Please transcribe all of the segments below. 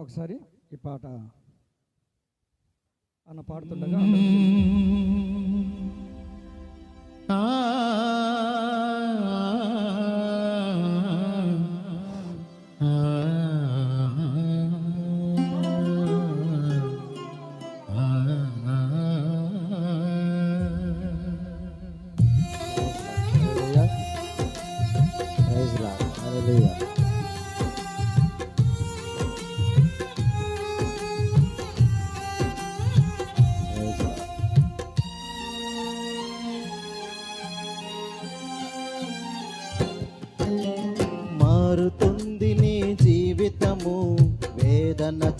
ఒకసారి ఈ పాట అన్న పాడుతుండగా Hallelujah.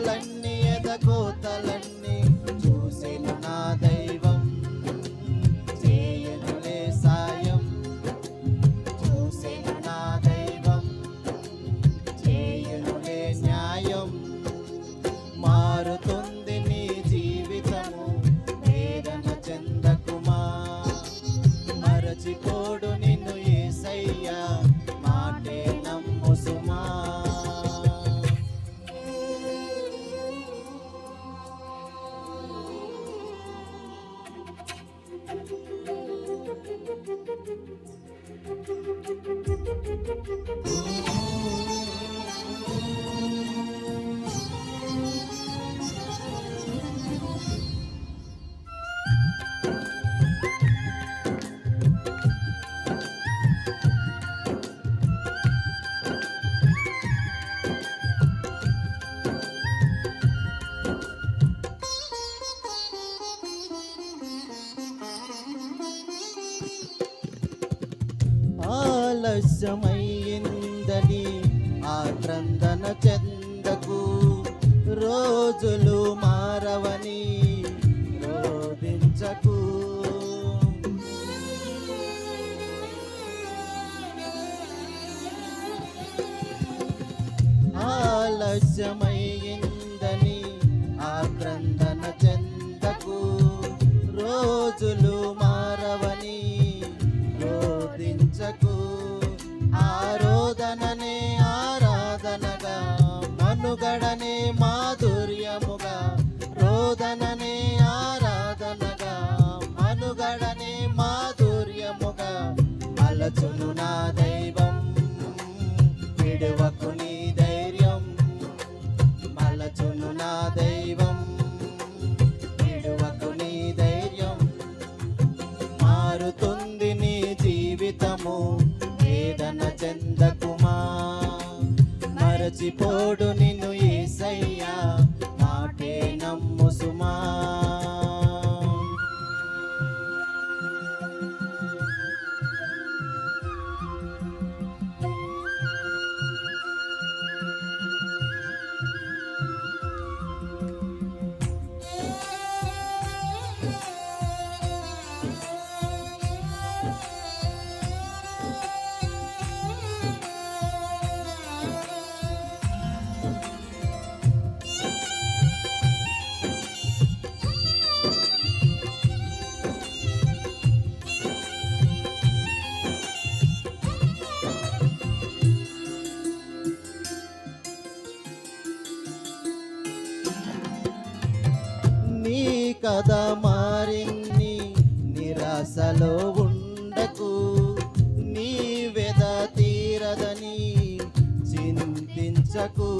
ఎదురీతలన్నీ ఎదగోతలన్నీ ఆలస్యమయ్యిందని ఆక్రందన చెందకు రోజులు మారవని రోధించకు. ఆలస్యమైందని మనుగడనే మాధుర్యముగా రోదననే ఆరాధనగా మనుగడనే మాధుర్యముగా మలచును నా దైవం. విడువకు నీ ధైర్యం. మలచును నా దైవం. విడువకు నీ ధైర్యం. మారుతుంది నీ జీవితము వేదన చెందకుమా? మరచిపోడు వారిని నిరాశలో ఉండకు. నీ వెద తీరదని చింతించకు.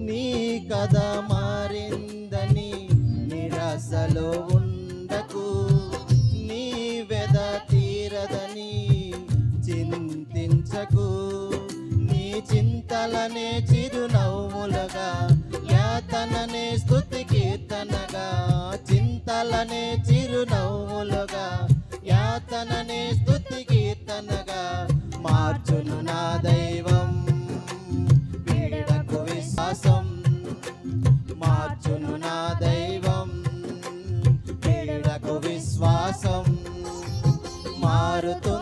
నీ కథ మారిందని నిరాశలో ఉండకు. నీ వెద తీరదని చింతించకు. చింతలనే చిరునవ్వులుగా యాతననే స్థుతి కీర్తనగా చింతలనే చిరునవ్వులుగా యాతననే స్థుతి కీర్తనగా మార్చును నా దైవం పీడకు విశ్వాసం మార్చును నా దైవం పీడకు విశ్వాసం మారుతుంది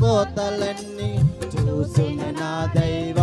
కోతలన్నీ చూసిన నా దైవం.